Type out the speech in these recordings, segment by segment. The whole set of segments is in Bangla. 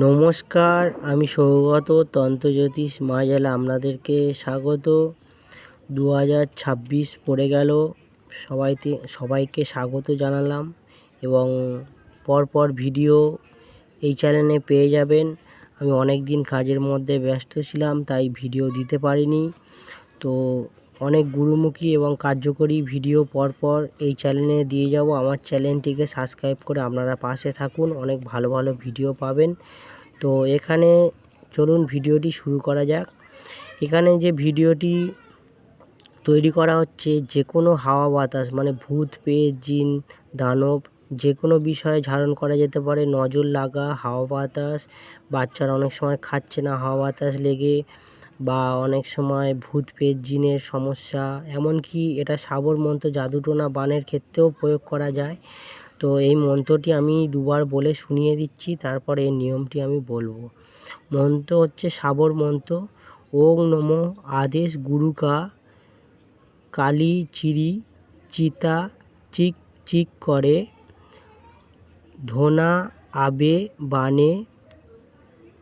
নমস্কার, আমি সৌগত তন্ত্রজ্যোতিষ মায়াজালে আপনাদেরকে স্বাগত। দু হাজার ছাব্বিশ পড়ে গেল। সবাইতে, সবাইকে স্বাগত জানালাম এবং পরপর ভিডিও এই চ্যানেলে পেয়ে যাবেন। আমি অনেক দিন কাজের মধ্যে ব্যস্ত ছিলাম, তাই ভিডিও দিতে পারিনি। তো অনেক গুরুমুখী এবং কার্যকরী ভিডিও পরপর এই চ্যানেলে দিয়ে যাব। আমার চ্যানেলটিকে সাবস্ক্রাইব করে আপনারা পাশে থাকুন। অনেক ভালো ভালো ভিডিও পাবেন। তো এখানে চলুন ভিডিওটি শুরু করা যাক। এখানে যে ভিডিওটি তৈরি করা হচ্ছে, যে কোনো হাওয়া বাতাস মানে ভূত পেয়ে জিন, দানব, যে কোনো বিষয়ে ধারণ করা যেতে পারে। নজর লাগা হাওয়া বাতাস, বাচ্চারা অনেক সময় খাচ্ছে না, হাওয়া বাতাস লেগে বা অনেক সময় ভূত, পেট, জিনের সমস্যা, এমনকি এটা সাবর মন্ত্র জাদুটোনা বানের ক্ষেত্রেও প্রয়োগ করা যায়। তো এই মন্ত্রটি আমি দুবার বলে শুনিয়ে দিচ্ছি, তারপরে এই নিয়মটি আমি বলব। মন্ত্র হচ্ছে সাবর মন্ত্র। ওং নম আদেশ গুরুকা কালি চিরি চিতা চিক চিক করে। ধোনা আবে বানে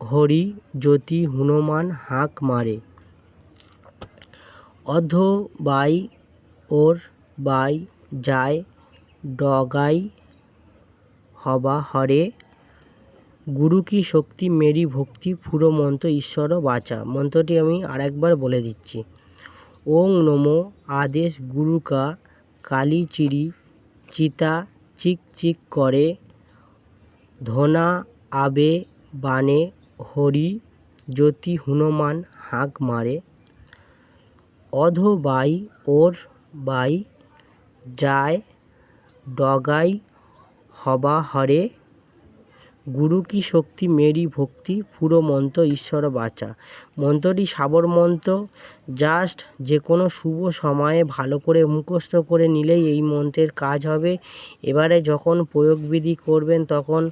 হরি জ্যোতি হনুমান হাঁক মারে। অধ বাই ওর বাই যায় ডগাই হবা হরে। গুরু কি শক্তি, মেরি ভক্তি পুরো মন্ত্র ঈশ্বর বাঁচা। মন্ত্রটি আমি আরেকবার বলে দিচ্ছি। ওং নমো আদেশ গুরুকা কালী চিরি চিতা চিক চিক করে। ধনা আবে বানে হরি জ্যোতি হনুমান হাঁক মারে। অধ বাই ওর বাই যায় ডগাই হবা হরে। গুরু কি শক্তি, মেরি ভক্তি, পুরো মন্ত্র ঈশ্বর বাঁচা। মন্ত্রটি সাবর মন্ত্র, জাস্ট যে কোনো শুভ সময়ে ভালো করে মুখস্থ করে নিলেই এই মন্ত্রের কাজ হবে। এবারে যখন প্রয়োগবিধি করবেন, তখন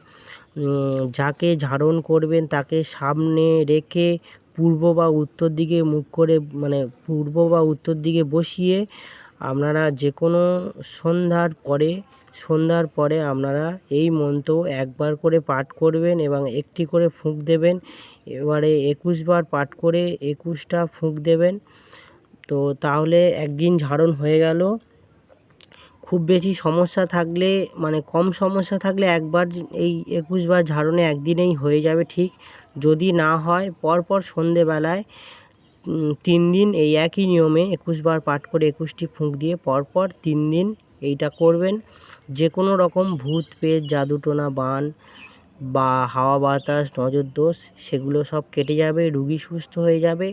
যাকে ধারণ করবেন তাকে সামনে রেখে পূর্ব বা উত্তর দিকে মুখ করে মানে পূর্ব বা উত্তর দিকে বসিয়ে আপনারা যে কোনো সন্ধ্যার পরে সন্ধ্যার পরে আপনারা এই মন্ত্র একবার করে পাঠ করবেন এবং একটি করে ফুঁক দেবেন। এবারে একুশ বার পাঠ করে একুশটা ফুঁক দেবেন। তো তাহলে একদিন ঝাড়ন হয়ে গেল। খুব বেশি সমস্যা থাকলে মানে কম সমস্যা থাকলে একবার এই একুশ বার ঝাড়নে একদিনেই হয়ে যাবে ঠিক। যদি না হয়, পরপর সন্ধেবেলায় তিন দিন এই একই নিয়মে একুশ বার পাঠ করে একুশটি ফুঁক দিয়ে পরপর তিন দিন এইটা করবেন। যে কোনো রকম ভূত, পেট, জাদুটোনা, বান বা হাওয়া বাতাস, নজর দোষ, সেগুলো সব কেটে যাবে, রুগী সুস্থ হয়ে যাবে।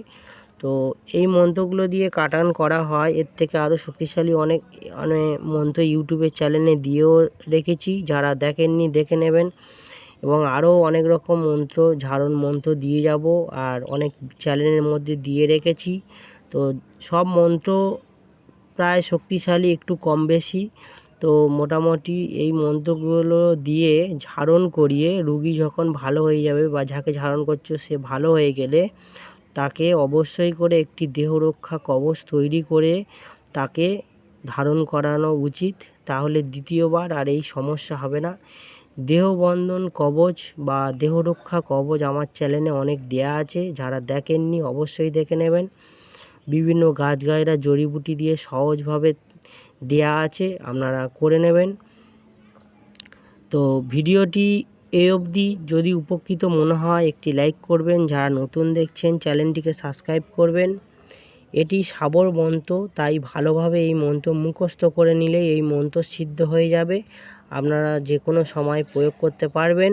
তো এই মন্ত্রগুলো দিয়ে কাটান করা হয়। এর থেকে আরও শক্তিশালী অনেক অনেক মন্ত্র ইউটিউবের চ্যানেলে দিয়েও রেখেছি। যারা দেখেননি, দেখে নেবেন। এবং আরও অনেক রকম মন্ত্র, ঝাড়ন মন্ত্র দিয়ে যাব। আর অনেক চ্যানেলের মধ্যে দিয়ে রেখেছি। তো সব মন্ত্র প্রায় শক্তিশালী, একটু কম বেশি। তো মোটামুটি এই মন্ত্রগুলো দিয়ে ঝাড়ন করিয়ে, রুগী যখন ভালো হয়ে যাবে বা যাকে ঝাড়ন করছ সে ভালো হয়ে গেলে তাকে অবশ্যই করে একটি দেহরক্ষা কবচ তৈরি করে তাকে ধারণ করানো উচিত। তাহলে দ্বিতীয়বার আর এই সমস্যা হবে না। দেহবন্ধন কবচ বা দেহরক্ষা কবচ আমার চ্যানেলে অনেক দেয়া আছে। যারা দেখেননি অবশ্যই দেখে নেবেন। বিভিন্ন গাছগাছরা জড়িবুটি দিয়ে সহজভাবে দেয়া আছে, আপনারা করে নেবেন। তো ভিডিওটি এ অবধি যদি উপকৃত মনে হয় একটি লাইক করবেন, যারা নতুন দেখছেন চ্যানেলটিকে সাবস্ক্রাইব করবেন। এটি সাবর মন্ত্র, তাই ভালোভাবে এই মন্ত্র মুখস্থ করে নিলে এই মন্ত্র সিদ্ধ হয়ে যাবে। আপনারা যে কোনো সময় প্রয়োগ করতে পারবেন।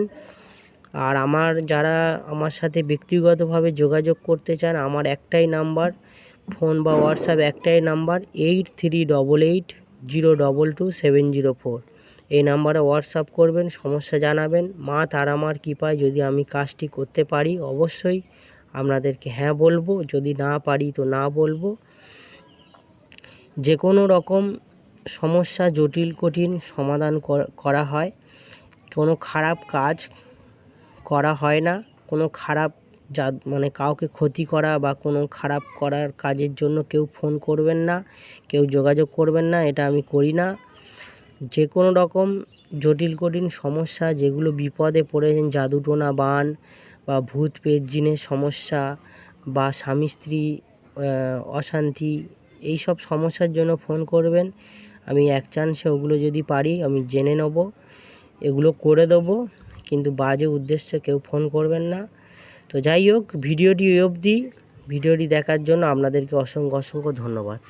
আর আমার যারা আমার সাথে ব্যক্তিগতভাবে যোগাযোগ করতে চান, আমার একটাই নাম্বার, ফোন বা হোয়াটসঅ্যাপ একটাই number, eight three double eight zero double two seven zero four. এই নাম্বারে হোয়াটসঅ্যাপ করবেন, সমস্যা জানাবেন। মা তার আমার কৃপায় যদি আমি কাজটি করতে পারি, অবশ্যই আপনাদেরকে হ্যাঁ বলব, যদি না পারি তো না বলব। যে কোনো রকম সমস্যা জটিল, কঠিন সমাধান করা হয়। কোনো খারাপ কাজ করা হয় না। কোনো খারাপ যা মানে কাউকে ক্ষতি করা বা কোনো খারাপ করার কাজের জন্য কেউ ফোন করবেন না, কেউ যোগাযোগ করবেন না, এটা আমি করি না। যে কোনো রকম জটিল কঠিন সমস্যা, যেগুলো বিপদে পড়েছেন জাদুটোনা বান বা ভূত পেট জিনের সমস্যা বা স্বামী স্ত্রী অশান্তি, এই সব সমস্যার জন্য ফোন করবেন। আমি এক চান্সে ওগুলো যদি পারি, আমি জেনে নেব, এগুলো করে দেবো, কিন্তু বাজে উদ্দেশ্যে কেউ ফোন করবেন না। তো যাই হোক, ভিডিওটি অবধি। ভিডিওটি দেখার জন্য আপনাদেরকে অসংখ্য অসংখ্য ধন্যবাদ।